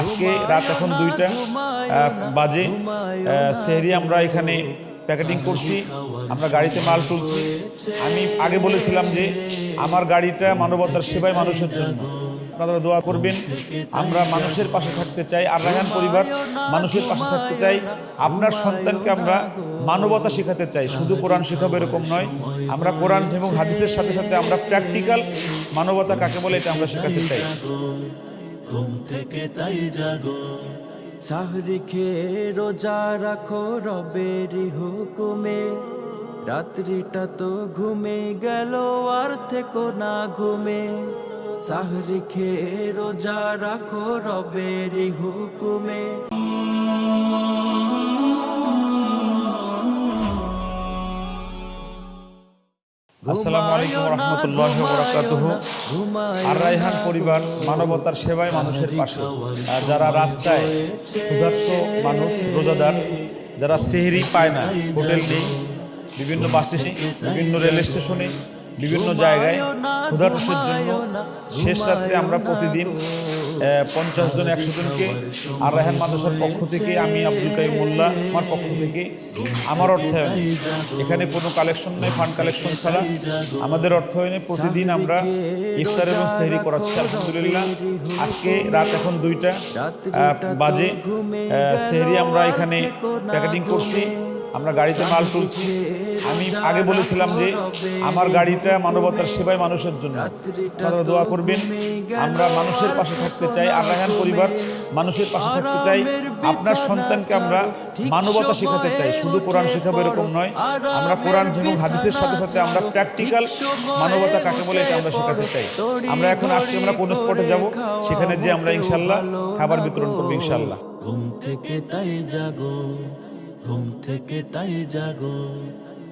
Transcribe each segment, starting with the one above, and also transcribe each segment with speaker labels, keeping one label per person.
Speaker 1: আজকে রাত এখন দুইটা বাজে সেহরি, আমরা এখানে প্যাকেটিং করছি, আমরা গাড়িতে মাল তুলছি। আমি আগে বলেছিলাম যে আমার গাড়িটা মানবতার সেবায় মানুষের জন্য। আপনারা দোয়া করবেন, আমরা মানুষের পাশে থাকতে চাই আর রায়হান পরিবার মানুষের পাশে থাকতে চাই, আপনার সন্তানকে আমরা মানবতা শেখাতে চাই, শুধু কোরআন শেখাবো এরকম নয়, আমরা কোরআন এবং হাদিসের সাথে সাথে আমরা প্র্যাকটিক্যাল মানবতা কাকে বলে এটা আমরা শেখাতে চাই।
Speaker 2: ঘুম থেকে তাই জাগো।
Speaker 3: সাহরি খেয়ে রোজা রাখো রবের হুকুমে। রাত্রিটা তো ঘুমে গেল, আর থেকো না ঘুমে। সাহরি খেয়ে রোজা রাখো রবের হুকুমে।
Speaker 1: আসসালামু আলাইকুম রহমতুল্লাহ বরাকাতুহ। আর রায়হান পরিবার মানবতার সেবায় মানুষের পাশে। আর যারা রাস্তায় ক্ষুধার্ত মানুষ রোজাদার, যারা সেহরি পায় না, হোটেল নেই, বিভিন্ন বাসে বিভিন্ন রেল স্টেশনে বিভিন্ন জায়গায় ক্ষুধার্তের জন্য শেষ রাত্রে আমরা প্রতিদিন পঞ্চাশ জন, একশো জনকে আর রায়হান মাদ্রাসার পক্ষ থেকে আমি আব্দুল কাইম মোল্লা আমার পক্ষ থেকে আমার অর্থায়নে, এখানে কোনো কালেকশন নেই ফান্ড কালেকশন ছাড়া আমাদের অর্থায়নে প্রতিদিন আমরা ইফতার এবং সেহরি করাচ্ছি, আলহামদুলিল্লাহ। আজকে রাত এখন দুইটা বাজে সেহরি আমরা এখানে প্যাকেটিং করছি। আমরা গাড়িতে মাল তুলছি। আমি আগে বলেছিলাম যে আমার গাড়িটা মানবতার সেবায় মানুষের জন্য। আপনারা দোয়া করবেন। আমরা মানুষের পাশে থাকতে চাই আর রায়হান পরিবার মানুষের পাশে থাকতে চাই। আপনার সন্তানকে আমরা মানবতা শেখাতে চাই। শুধু কোরআন শেখাবো এরকম নয়। আমরা কোরআন এবং হাদিসের সাথে সাথে আমরা প্র্যাকটিক্যাল মানবতা কাকে বলে এটা আমরা শেখাতে চাই। আমরা এখন আজকে আমরা কোন স্পটে যাব? সেখানে যে আমরা ইনশাল্লাহ খাবার বিতরণ করব ইনশাল্লাহ
Speaker 2: ঘুম থেকে তাই জাগো। ঘুম থেকে তাই জাগো।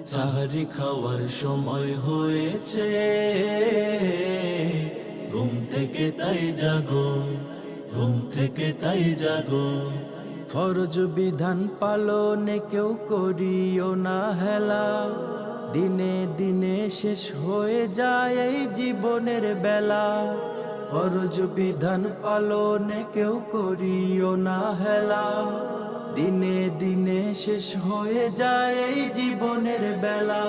Speaker 2: সাহারি খাওয়ার সময় হয়েছে। ঘুম থেকে তাই জাগো, ঘুম থেকে তাই জাগো।
Speaker 3: ফরজ বিধান পালনে কেউ করিও না হেলা। দিনে দিনে শেষ হয়ে যায় এই জীবনের বেলা। ফরজ বিধান পালনে কেউ করিও না হেলা। দিনে দিনে শেষ হয়ে যায় এই জীবনের বেলা।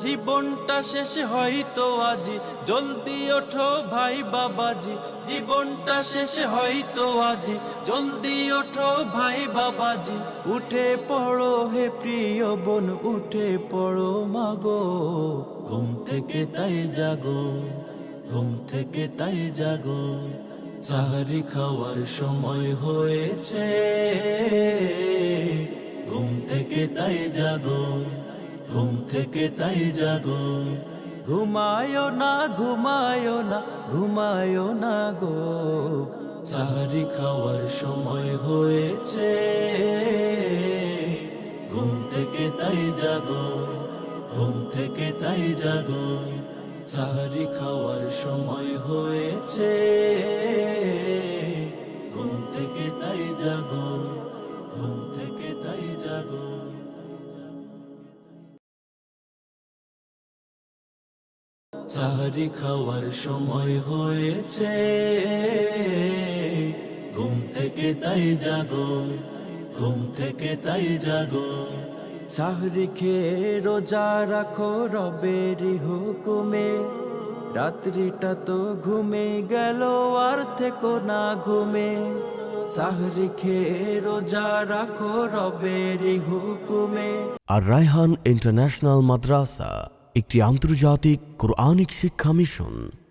Speaker 3: জীবনটা শেষ হয়তো আজি, জলদি ওঠো ভাই বাবাজি। জীবনটা শেষ হয়তো আজি, জলদি ওঠো ভাই বাবাজি। উঠে পড়ো হে প্রিয় বোন, উঠে পড়ো মাগো
Speaker 2: ঘুম থেকে তাই জাগো। ঘুম থেকে তাই জাগো। সাহারি খাওয়ার সময় হয়েছে। ঘুম থেকে তাই জাগো। ঘুম থেকে তাই জাগো।
Speaker 3: ঘুমায়ো না ঘুমায়ো না ঘুমায়ো না গো।
Speaker 2: সাহারি খাওয়ার সময় হয়েছে। ঘুম থেকে তাই জাগো। ঘুম থেকে তাই জাগো। সাহারি খাওয়ার সময় হয়েছে। ঘুম থেকে তাই জাগো, ঘুম থেকে তাই সাহারি খাওয়ার সময় হয়েছে। ঘুম থেকে তাই জাগো, ঘুম থেকে তাই জাগো।
Speaker 3: সাহরি খেয়ে রোজা রাখো রবের হুকুমে। রাত্রিটা তো ঘুমে গেল, আর থেকো না ঘুমে। সাহরি খেয়ে রোজা রাখো রবের হুকুমে।
Speaker 4: আর রায়হান ইন্টারন্যাশনাল মাদ্রাসা, একটি আন্তর্জাতিক কোরআনিক শিক্ষা মিশন।